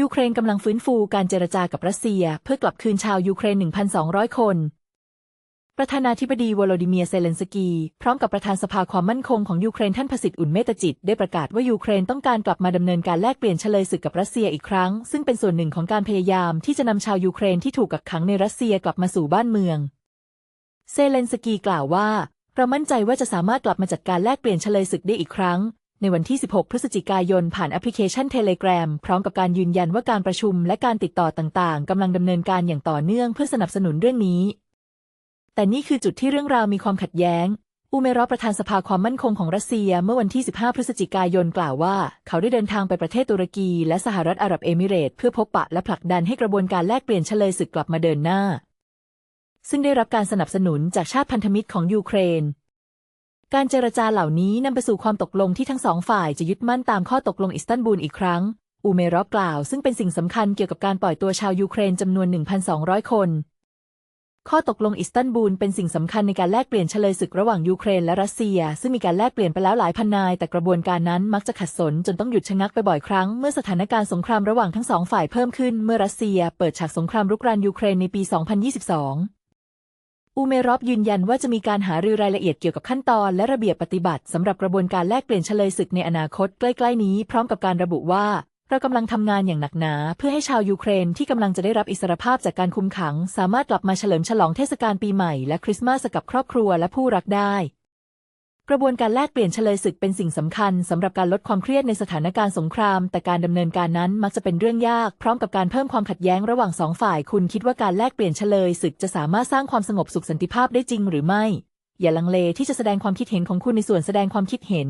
ยูเครนกำลังฟื้นฟูการเจรจากับรัสเซีย เพื่อกลับคืนชาวยูเครน 1,200 คน ประธานาธิบดีวโลดิเมียเซเลนสกี พร้อมกับประธานสภาความมั่นคงของยูเครนท่านพสิทธิ์อุ่นเมตจิต ได้ประกาศว่ายูเครนต้องการกลับมาดำเนินการแลกเปลี่ยนเฉลยศึกกับรัสเซียอีกครั้ง ซึ่งเป็นส่วนหนึ่งของการพยายามที่จะนำชาวยูเครนที่ถูกกักขังในรัสเซียกลับมาสู่บ้านเมือง เซเลนสกีกล่าวว่าเรามั่นใจว่าจะสามารถกลับมาจัดการแลกเปลี่ยนเฉลยศึกได้อีกครั้ง ในวันที่ 16 พฤศจิกายนผ่านแอปพลิเคชัน Telegram พร้อมกับการยืนยันว่าการประชุมและการติดต่อต่างๆกำลังดำเนินการอย่างต่อเนื่องเพื่อสนับสนุนเรื่องนี้ แต่นี่คือจุดที่เรื่องราวมีความขัดแย้ง อูเมรอประธานสภาความมั่นคงของรัสเซียเมื่อวันที่ 15 พฤศจิกายนกล่าวว่า เขาได้เดินทางไปประเทศตุรกีและสหรัฐอาหรับเอมิเรตเพื่อพบปะและผลักดันให้กระบวนการแลกเปลี่ยนเฉลยศึกกลับมาเดินหน้า ซึ่งได้รับการสนับสนุนจากชาติพันธมิตรของยูเครน การเจรจาเหล่านี้นำไปสู่ความตกลงที่ทั้งสองฝ่ายจะยึดมั่นตามข้อตกลงอิสตันบูลอีกครั้ง อูเมรอฟกล่าวซึ่งเป็นสิ่งสำคัญเกี่ยวกับการปล่อยตัวชาวยูเครนจำนวน 1,200 คน ข้อตกลงอิสตันบูลเป็นสิ่งสำคัญในการแลกเปลี่ยนเฉลยศึกระหว่างยูเครนและรัสเซีย ซึ่งมีการแลกเปลี่ยนไปแล้วหลายพันนาย แต่กระบวนการนั้นมักจะขัดสนจนต้องหยุดชะงักไปบ่อยครั้งเมื่อสถานการณ์สงครามระหว่างทั้งสองฝ่ายเพิ่มขึ้นเมื่อรัสเซีย เปิดฉากสงครามรุกรานยูเครนในปี 2022 อูเมรอบยืนยันว่าจะมีการหารือรายละเอียดเกี่ยวกับขั้นตอนและระเบียบปฏิบัติสำหรับกระบวนการแลกเปลี่ยนเฉลยศึกในอนาคตใกล้ๆนี้พร้อมกับการระบุว่าเรากำลังทำงานอย่างหนักหนา เพื่อให้ชาวยูเครนที่กำลังจะได้รับอิสรภาพจากการคุมขัง สามารถกลับมาเฉลิมฉลองเทศกาลปีใหม่และคริสต์มาสกับครอบครัวและผู้รักได้ กระบวนการแลกเปลี่ยนเฉลยศึกเป็นสิ่งสำคัญสำหรับการลดความเครียดในสถานการณ์สงคราม แต่การดำเนินการนั้นมักจะเป็นเรื่องยาก พร้อมกับการเพิ่มความขัดแย้งระหว่างสองฝ่าย คุณคิดว่าการแลกเปลี่ยนเฉลยศึกจะสามารถสร้างความสงบสุขสันติภาพได้จริงหรือไม่ อย่าลังเลที่จะแสดงความคิดเห็นของคุณในส่วนแสดงความคิดเห็น